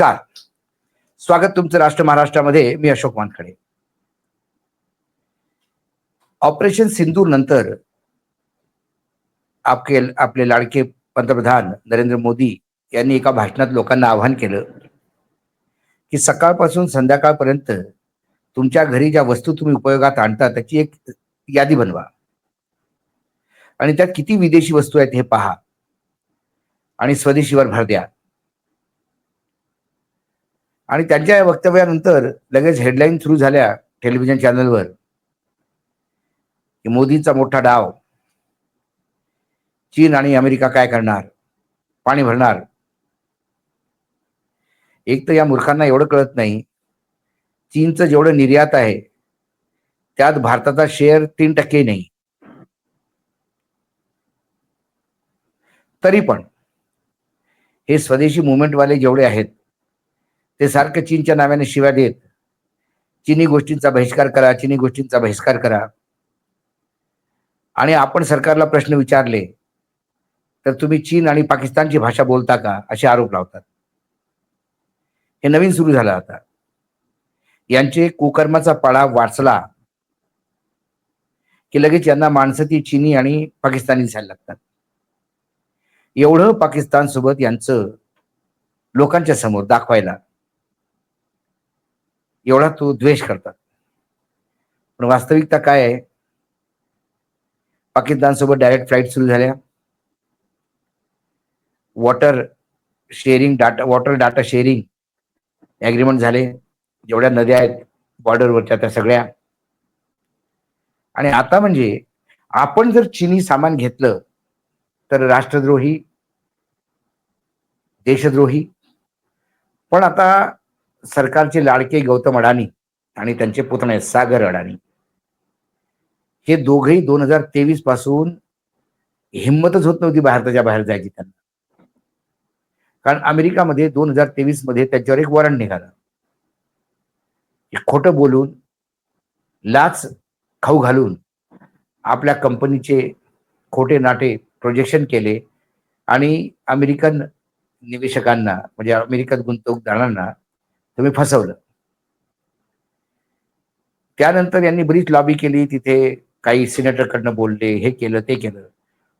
नमस्कार. स्वागत तुमचं राष्ट्र महाराष्ट्रामध्ये मी अशोक वानखडे. ऑपरेशन सिंदूर नंतर आपके आपले लाडके पंतप्रधान नरेंद्र मोदी यांनी एका भाषणात लोकांना आवाहन केलं की सकाळपासून संध्याकाळपर्यंत तुमच्या घरी ज्या वस्तू तुम्ही उपयोगात आणता त्याची एक यादी बनवा. आणि त्यात किती विदेशी वस्तू आहेत हे पहा. आणि स्वदेशीवर भर द्या. आणि त्यांच्या या वक्तव्यानंतर लगेच हेडलाईन सुरू झाल्या टेलिव्हिजन चॅनलवर की मोदींचा मोठा डाव. चीन आणि अमेरिका काय करणार? पाणी भरणार. एक तर या मूर्खांना एवढं कळत नाही. चीनचं जेवढं निर्यात आहे त्यात भारताचा शेअर तीन टक्के नाही. तरी पण हे स्वदेशी मुवमेंटवाले जेवढे आहेत ते सारखं चीनच्या नावाने शिव्या देत चिनी गोष्टींचा बहिष्कार करा चिनी गोष्टींचा बहिष्कार करा. आणि आपण सरकारला प्रश्न विचारले तर तुम्ही चीन आणि पाकिस्तानची भाषा बोलता का? असे आरोप लावतात. हे नवीन सुरू झालं आता. यांचे कुकर्माचा पाळा वाचला की लगेच यांना माणसं ती चिनी आणि पाकिस्तानी दिसायला लागतात. एवढं पाकिस्तान सोबत यांचं लोकांच्या समोर दाखवायला एवढा तो द्वेष करतात. पण वास्तविकता काय आहे? पाकिस्तान सोबत डायरेक्ट फ्लाईट सुरू झाल्या. Water sharing data water data sharing agreement झाले. जेवढ्या नद्या आहेत बॉर्डरवरच्या त्या सगळ्या. आणि आता म्हणजे आपण जर चिनी सामान घेतलं तर राष्ट्रद्रोही देशद्रोही. पण आता सरकारचे लाडके गौतम अडाणी आणि त्यांचे पुतणे सागर अडाणी. हे दोघही दोन हजार तेवीसपासून हिंमतच होत नव्हती भारताच्या बाहेर जायची त्यांना. कारण अमेरिकामध्ये दोन हजार तेवीसमध्ये त्याच्यावर एक वॉरंट निघालं. खोटं बोलून लाच खाऊ घालून आपल्या कंपनीचे खोटे नाटे प्रोजेक्शन केले आणि अमेरिकन निवेशकांना म्हणजे अमेरिकन गुंतवणूकदारांना तुम्ही फसवलं. त्यानंतर यांनी बरीच लॉबी केली तिथे काही सिनेटरकडनं बोलले हे केलं ते केलं.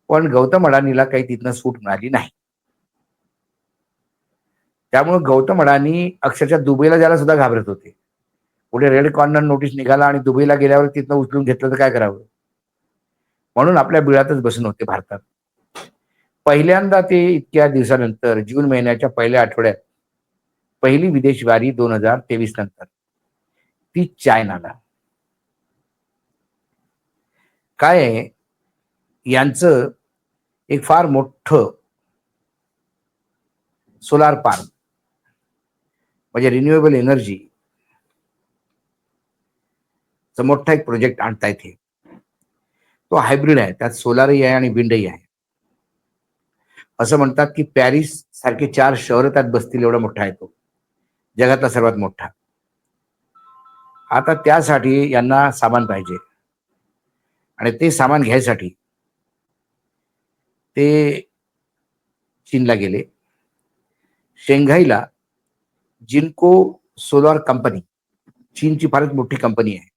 पण गौतम अडाणीला काही तिथनं सूट मिळाली नाही. त्यामुळे गौतम अडाणी अक्षरशः दुबईला जायला सुद्धा घाबरत होते. पुढे रेड कॉर्नर नोटीस निघाला आणि दुबईला गेल्यावर तिथनं उचलून घेतलं तर काय करावं? म्हणून आपल्या बिळातच बसून होते भारतात. पहिल्यांदा ते इतक्या दिवसानंतर जून महिन्याच्या पहिल्या आठवड्यात पहिली विदेश वारी दोन हजार तेवीस नंतर. ती चायनाला. काय आहे? यांचं एक फार मोठं सोलार पार्क म्हणजे रिन्युएबल एनर्जी मोठा एक प्रोजेक्ट आणता येते तो हायब्रिड आहे त्यात सोलारही आहे आणि विंडही आहे. असं म्हणतात की पॅरिस सारखे चार शहर त्यात बसतील एवढा मोठा आहे तो. जगातला सर्वात मोठा. आता त्यासाठी यांना सामान पाहिजे. आणि ते सामान घ्यायसाठी ते चीनला गेले. शेंघाईला जिनको सोलार कंपनी चीनची फारच मोठी कंपनी आहे.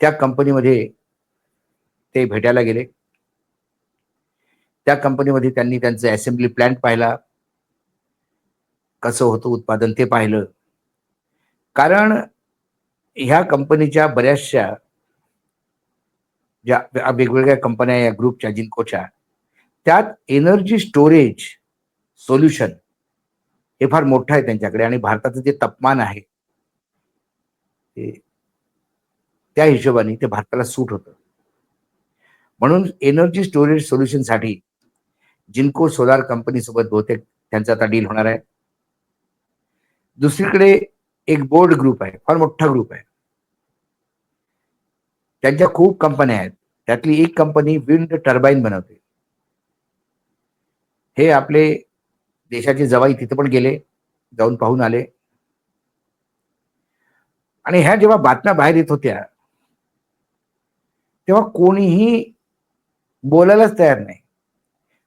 त्या कंपनीमध्ये ते भेटायला गेले. त्या कंपनीमध्ये त्यांनी त्यांचा असेंब्ली प्लॅन्ट पाहिला. कसं होतं उत्पादन ते पाहिलं. कारण ह्या कंपनीच्या बऱ्याचशा ज्या वेगवेगळ्या कंपन्या या ग्रुपच्या जिंकोच्या त्यात एनर्जी स्टोरेज सोल्युशन हे फार मोठं आहे त्यांच्याकडे आणि भारताचं जे तापमान आहे ते त्या हिशोबाने ते भारताला सूट होतं. म्हणून एनर्जी स्टोरेज सोल्युशनसाठी जिनको सोलार कंपनीसोबत बहुतेक त्यांचा आता डील होणार आहे. दुसरीकडे एक बोर्ड ग्रुप आहे फार मोठा ग्रुप आहे. त्यांच्या खूप कंपन्या आहेत. त्यातली एक कंपनी विंड टर्बाईन बनवते. हे आपले देशाचे जवाई तिथे पण गेले जाऊन पाहून आले. आणि ह्या जेव्हा बातम्या बाहेर येत होत्या तेव्हा कोणीही बोलायलाच तयार नाही.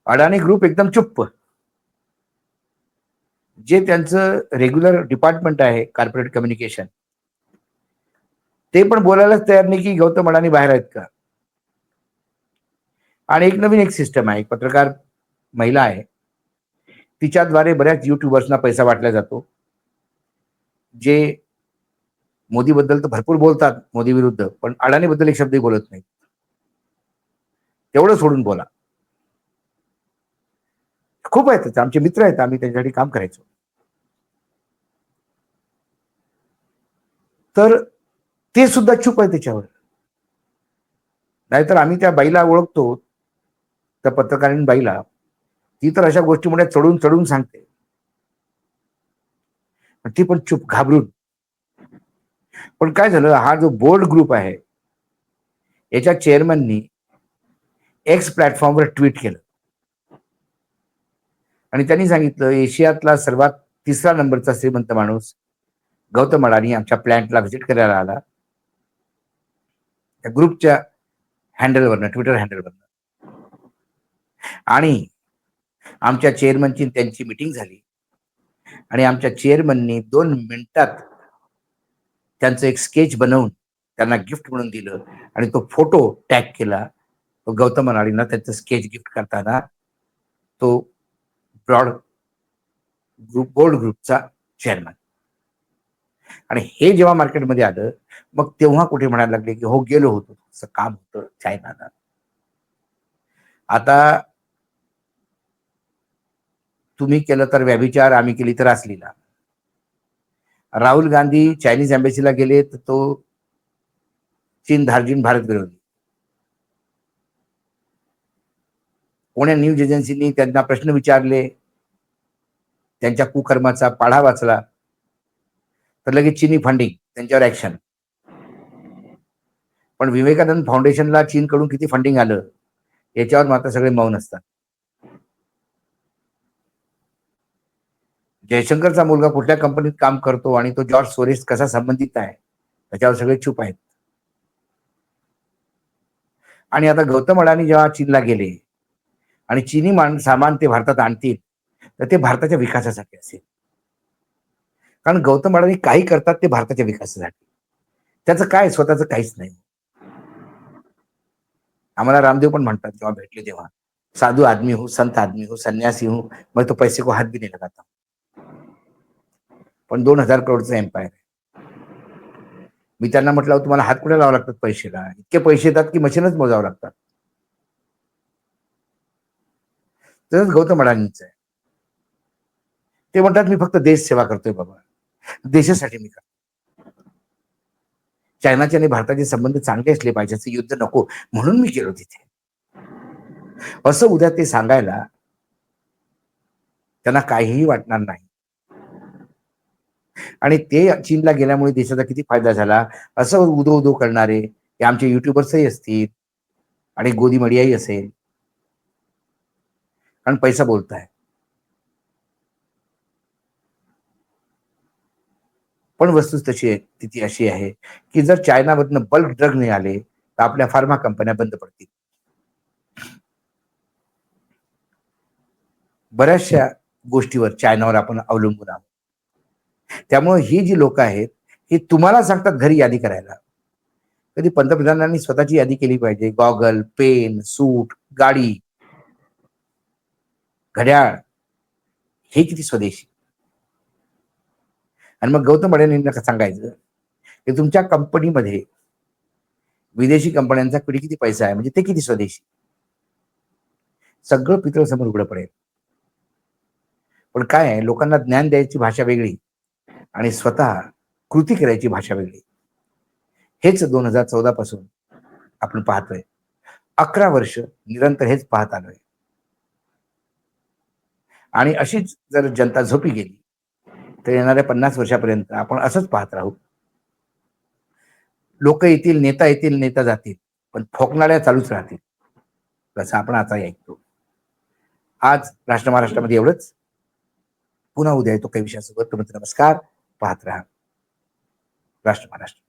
अडाणी ग्रुप एकदम चुप्प. जे त्यांचं रेग्युलर डिपार्टमेंट आहे कॉर्पोरेट कम्युनिकेशन ते पण बोलायलाच तयार नाही की गौतम अडाणी बाहेर आहेत का? आणि एक नवीन एक सिस्टम आहे एक पत्रकार महिला आहे. तिच्याद्वारे बऱ्याच युट्यूबर्सना पैसा वाटला जातो. जे मोदीबद्दल तर भरपूर बोलतात मोदी विरुद्ध पण अडाणीबद्दल एक शब्दही बोलत नाही तेवढं सोडून बोला. खूप आहेत आमचे मित्र आहेत आम्ही त्यांच्यासाठी काम करायचो. तर ते सुद्धा चूक आहे त्याच्यावर. नाहीतर आम्ही त्या बाईला ओळखतो त्या पत्रकारीण बाईला. ती तर अशा गोष्टीमुळे चढून चढून सांगते. ती पण चूप घाबरून. पण काय झालं हा जो बोर्ड ग्रुप आहे याच्या चेअरमननी एक्स प्लॅटफॉर्मवर ट्विट केलं. आणि त्यांनी सांगितलं एशियातला सर्वात तिसरा नंबरचा श्रीमंत माणूस गौतम अडाणी आमच्या प्लॅन्टला व्हिजिट करायला आला. त्या ग्रुपच्या हँडलवरनं ट्विटर हँडलवरनं. आणि आमच्या चेअरमनची त्यांची मिटिंग झाली. आणि आमच्या चेअरमननी दोन मिनिटात त्यांचं एक स्केच बनवून त्यांना गिफ्ट म्हणून दिलं आणि तो फोटो टॅग केला. तो गौतम अडाणींना त्यांचं स्केच गिफ्ट करताना तो ब्रॉड ग्रुप बोर्ड ग्रुपचा चेअरमन. आणि हे जेव्हा मार्केटमध्ये आलं मग तेव्हा कुठे म्हणायला लागले की हो गेलो होतो. काम होतं चायनाला आता तुम्ही केलं तर व्याभिचार आम्ही केली तर असलीला. राहुल गांधी चायनीज एम्बेसीला गेले तर तो चीन धार्जिन भारत विरोधी कोण्या न्यूज एजन्सीनी त्यांना प्रश्न विचारले त्यांच्या कुकर्माचा पाढा वाचला. तर लगेच चीनी फंडिंग त्यांच्यावर ऍक्शन पण विवेकानंद फाउंडेशनला चीनकडून किती फंडिंग आलं याच्यावर मात्र सगळे मौन असतात. जयशंकरचा मुलगा कुठल्या कंपनीत काम करतो आणि तो जॉर्ज सोरेस कसा संबंधित आहे त्याच्यावर सगळे चूप आहेत. आणि आता गौतम अडाणी जेव्हा चीनला गेले आणि चीनी मान सामान ते भारतात आणतील तर ते भारताच्या विकासासाठी असेल. कारण गौतम अडाणी काही करतात ते भारताच्या विकासासाठी. त्याचं काय स्वतःच काहीच नाही. आम्हाला रामदेव पण म्हणतात जेव्हा भेटले तेव्हा साधू आदमी हो संत आदमी हो संन्यासी हो मग तो पैसे को हात भी नाही लगाता. पण दोन हजार करोडचा एम्पायर आहे. मी त्यांना म्हटलं तुम्हाला हात कुठे लावा लागतात पैसेला? इतके पैसे येतात की मशीनच मोजावं लागतात. तसंच गौतम अडाणींच आहे. ते म्हणतात मी फक्त देश सेवा करतोय बाबा. देशासाठी मी करतो. चायनाचे आणि भारताचे संबंध चांगले असले पाहिजे असं युद्ध नको म्हणून मी गेलो तिथे. असं उद्या ते सांगायला त्यांना काहीही वाटणार नाही. आणि ते चीनला गेल्यामुळे देशाचा किती फायदा झाला? असं उदो उदो करणारे हे आमचे युट्यूबर्सही असतील आणि गोदी मडियाही असेल. कारण पैसा बोलताय. पण वस्तू तशी आहे स्थिती अशी आहे की जर चायनामधनं बल्क ड्रग नाही आले तर आपल्या फार्मा कंपन्या बंद पडतील. बऱ्याचशा गोष्टीवर चायनावर आपण अवलंबून आहोत. त्यामुळे ही जी लोक आहेत ही तुम्हाला सांगतात घरी यादी करायला. कधी पंतप्रधानांनी स्वतःची यादी केली पाहिजे. गॉगल पेन सूट गाडी घड्याळ हे किती स्वदेशी? आणि मग गौतम अडाणींना सांगायचं? की तुमच्या कंपनीमध्ये विदेशी कंपन्यांचा किती किती पैसा आहे? म्हणजे ते किती स्वदेशी? सगळं पितळ समोर उघडं पडेल. पण काय आहे? लोकांना ज्ञान द्यायची भाषा वेगळी आणि स्वतः कृती करायची भाषा वेगळी. हेच दोन हजार चौदा पासून आपण पाहतोय. अकरा वर्ष निरंतर हेच पाहत आलोय. आणि अशीच जर जनता झोपी गेली तर येणाऱ्या पन्नास वर्षापर्यंत आपण असंच पाहत राहू. लोक येतील नेता येतील नेता जातील पण फोकणाऱ्या चालूच राहतील. तसं आपण आता ऐकतो. आज राष्ट्र महाराष्ट्रामध्ये एवढंच. पुन्हा उद्या येतो काही विषयासोबत. नमस्कार. पाहत राहा. राष्ट्र महाराष्ट्र.